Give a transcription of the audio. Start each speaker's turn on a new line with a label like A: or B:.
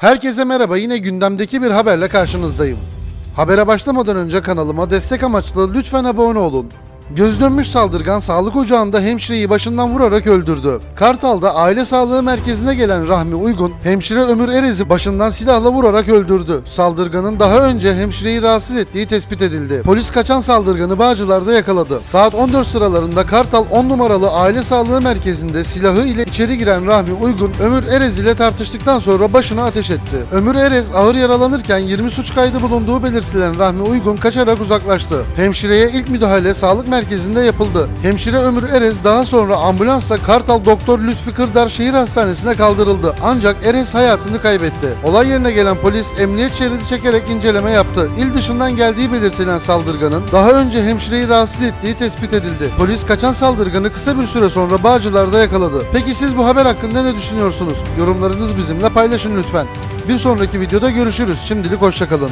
A: Herkese merhaba yine gündemdeki bir haberle karşınızdayım. Habere başlamadan önce kanalıma destek amaçlı lütfen abone olun. Göz dönmüş saldırgan sağlık ocağında hemşireyi başından vurarak öldürdü. Kartal'da aile sağlığı merkezine gelen Rahmi Uygun, hemşire Ömür Erez'i başından silahla vurarak öldürdü. Saldırganın daha önce hemşireyi rahatsız ettiği tespit edildi. Polis kaçan saldırganı Bağcılar'da yakaladı. Saat 14 sıralarında Kartal 10 numaralı aile sağlığı merkezinde silahı ile içeri giren Rahmi Uygun, Ömür Erez ile tartıştıktan sonra başına ateş etti. Ömür Erez ağır yaralanırken 20 suç kaydı bulunduğu belirtilen Rahmi Uygun kaçarak uzaklaştı. Hemşireye ilk müdahale sağlık merkezinde yapıldı. Hemşire Ömür Erez daha sonra ambulansla Kartal Doktor Lütfi Kırdar Şehir Hastanesi'ne kaldırıldı. Ancak Erez hayatını kaybetti. Olay yerine gelen polis emniyet şeridi çekerek inceleme yaptı. İl dışından geldiği belirtilen saldırganın daha önce hemşireyi rahatsız ettiği tespit edildi. Polis kaçan saldırganı kısa bir süre sonra Bağcılar'da yakaladı. Peki siz bu haber hakkında ne düşünüyorsunuz? Yorumlarınızı bizimle paylaşın lütfen. Bir sonraki videoda görüşürüz. Şimdilik hoşçakalın.